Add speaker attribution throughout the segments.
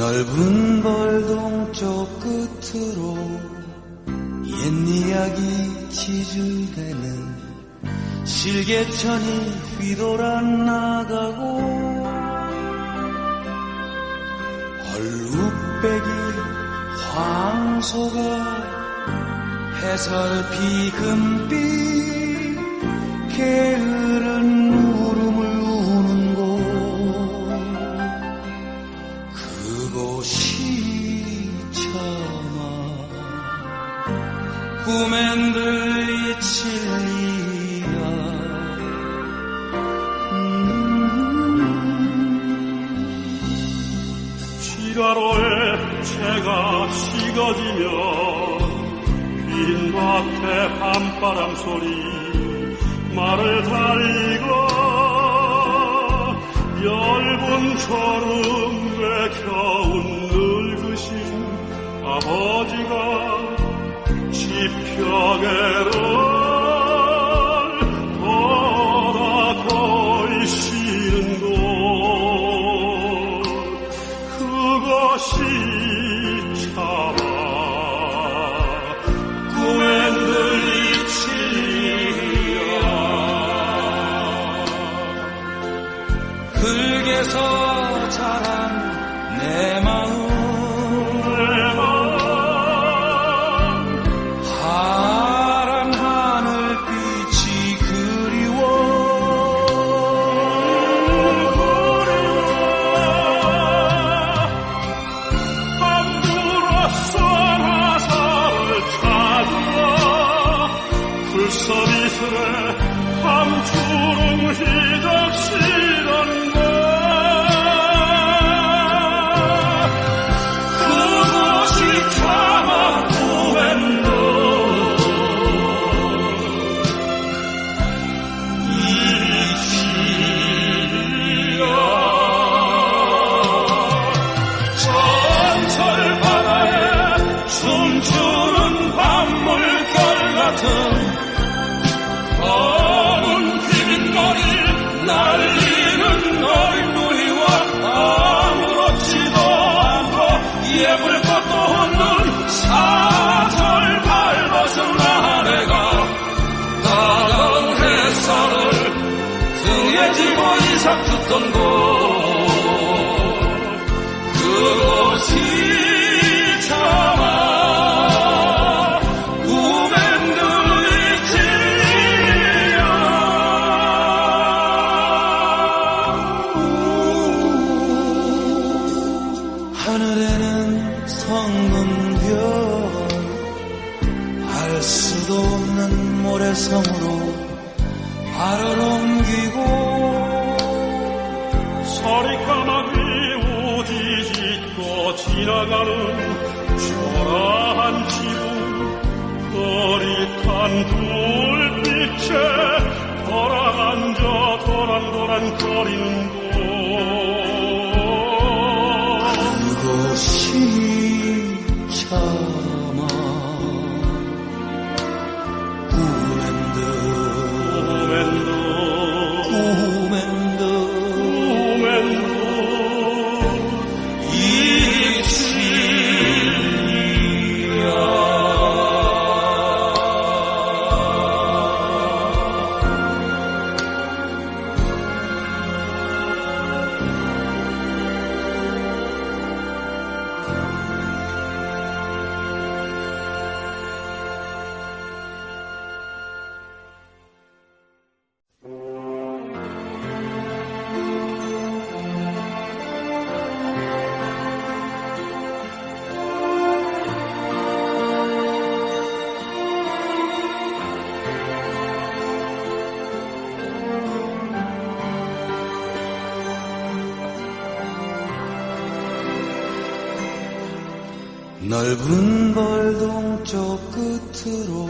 Speaker 1: 넓은 벌동 쪽 끝으로 옛 이야기 지주되는 실개천이 휘돌아 나가고 얼룩배기 황소가 해설피 금빛 게으른
Speaker 2: 지가로에 채가 식어지면 빈 밭에 밤바람 소리 말을 달리고 얇은 졸음에 겨운 늙으신 아버지가 지평에를 불서비스레 함주름 휘적시 등에 지고 이삭 듣던 곳 그곳이
Speaker 1: 성문별. 알 수도 없는 모래성으로
Speaker 2: 지나가는 초라한 지붕 거릿한 불빛에 돌아앉아 도란도란 거리는 곳.
Speaker 1: 그곳이 참 넓은 벌동 쪽 끝으로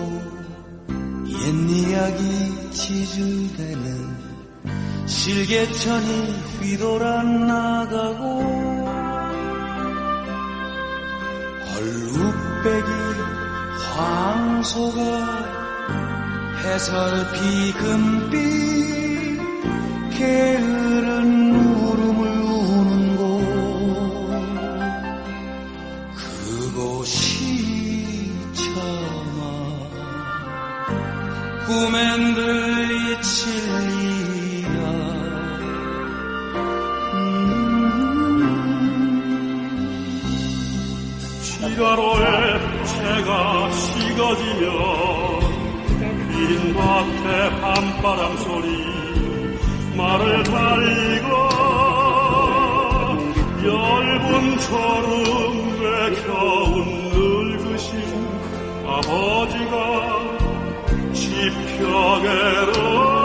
Speaker 1: 옛 이야기 지주되는 실개천이 휘돌아 나가고 얼룩배기 황소가 해설피 금빛
Speaker 2: 지가로에 채가 식어지면 빈 밭에 밤바람 소리 말을 달리고 열분처럼 내겨운 늙으신 아버지가 지평에를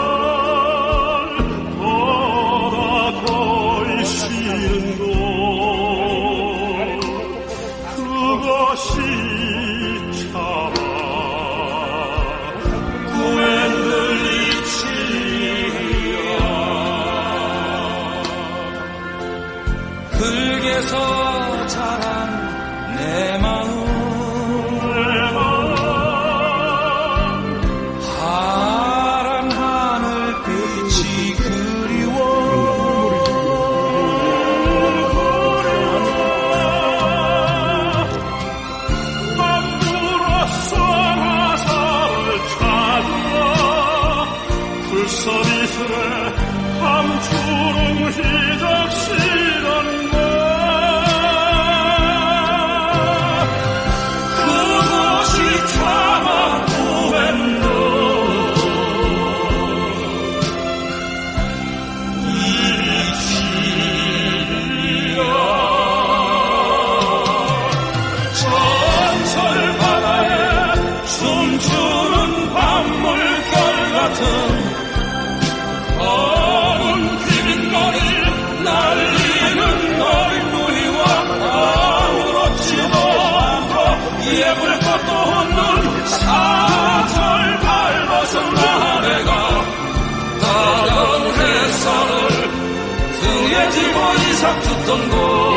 Speaker 2: 춤추는 밤물결 같은 검은 비린머리 날리는 너의 누이와 아무렇지도 않고 예쁠 것도 없는 사절 밟아서 나래가 따가운 햇살을 등에 지고 이삭 듣던 곳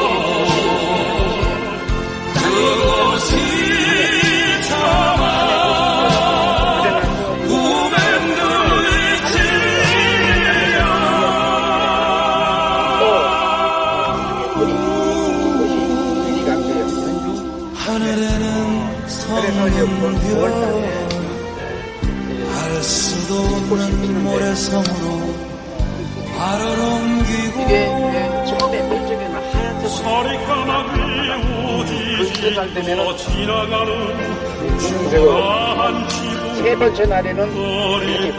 Speaker 1: 6월달에 수도 없는 모래성으로 발을 옮기고
Speaker 3: 이게 처음에 맨 처음에 막 하얀색
Speaker 2: 살이 까맣게
Speaker 3: 오지갈 때면은
Speaker 2: 지나가는
Speaker 3: 세 번째 날에는
Speaker 2: 이렇게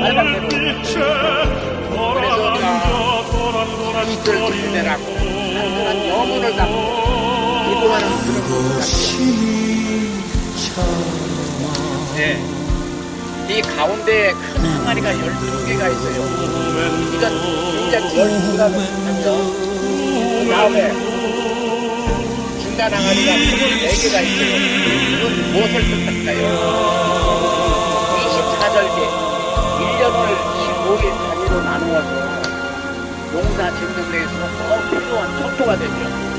Speaker 2: 빨간색으로 그래서
Speaker 3: 이들 주대라고 단순한 영혼을 담고 이동하는 네. 이 가운데에 큰 항아리가 12개가 있어요. 이건 굉장히 12개가 하면 그 다음에 중간 항아리가 24개가 있어요. 이건 무엇을 뜻할까요? 24절기 1년을 15일 단위로 나누어서 농사 짓는 데서 꼭 필요한 척도가 되죠.